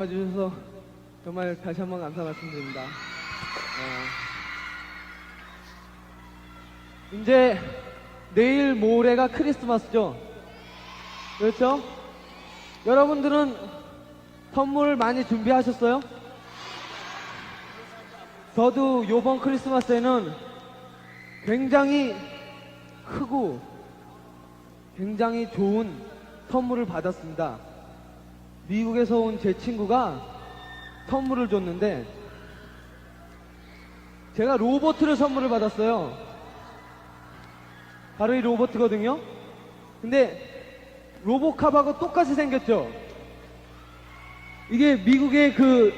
와주셔서 정말 다시 한번 감사 말씀드립니다. 어, 이제 내일 모레가 크리스마스죠. 그렇죠? 여러분들은 선물 많이 준비하셨어요? 저도 요번 크리스마스에는 굉장히 크고 굉장히 좋은 선물을 받았습니다. 미국에서 온 제 친구가 선물을 줬는데 제가 로버트를 선물을 받았어요. 바로 이 로버트거든요. 근데 로보캅하고 똑같이 생겼죠. 이게 미국의 그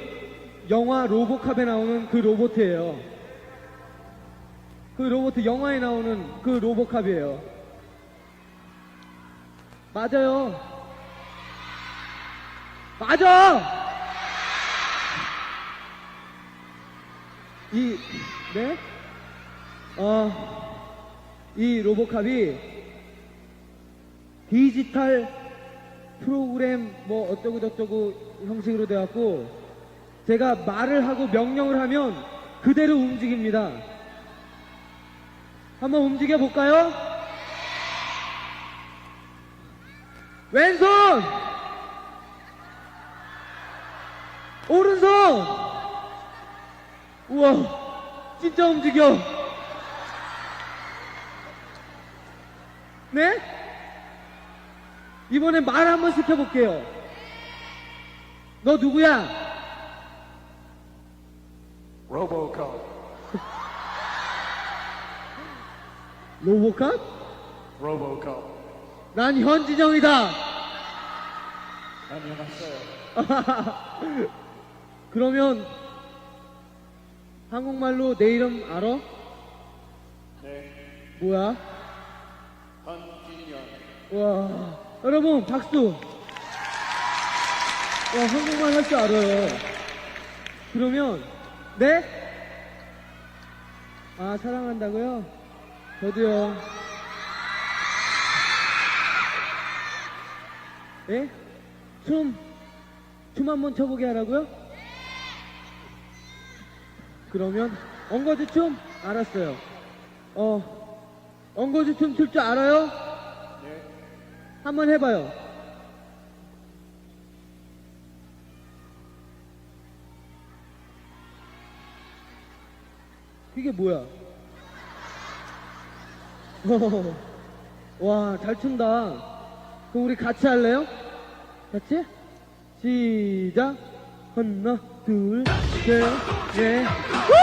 영화 로보캅에 나오는 그 로봇이에요. 그 로봇 영화에 나오는 그 로보캅이에요. 맞아요. 맞아! 이, 네? 어, 이 로보캅이 디지털 프로그램 뭐 어쩌고저쩌고 형식으로 돼갖고 제가 말을 하고 명령을 하면 그대로 움직입니다. 한번 움직여 볼까요? 왼손! 오른손! 우와, 진짜 움직여. 네? 이번에 말 한번 시켜볼게요. 너 누구야? RoboCop. 로보캅? RoboCop. 난 현진영이다. 안녕하세요. 그러면 한국말로 내 이름 알아? 네, 뭐야? 한진영. 와, 여러분 박수. 와, 한국말 할 줄 알아요. 그러면 네? 아, 사랑한다고요? 저도요. 예? 춤, 춤 한 번 춰보게 하라고요? 그러면 엉거주 춤? 알았어요. 어, 엉거주 춤출 줄 알아요? 네, 한번 해봐요. 이게 뭐야? 와, 잘 춘다. 그럼 우리 같이 할래요? 같이? 시작. 하나, 둘, 셋, 넷. 우!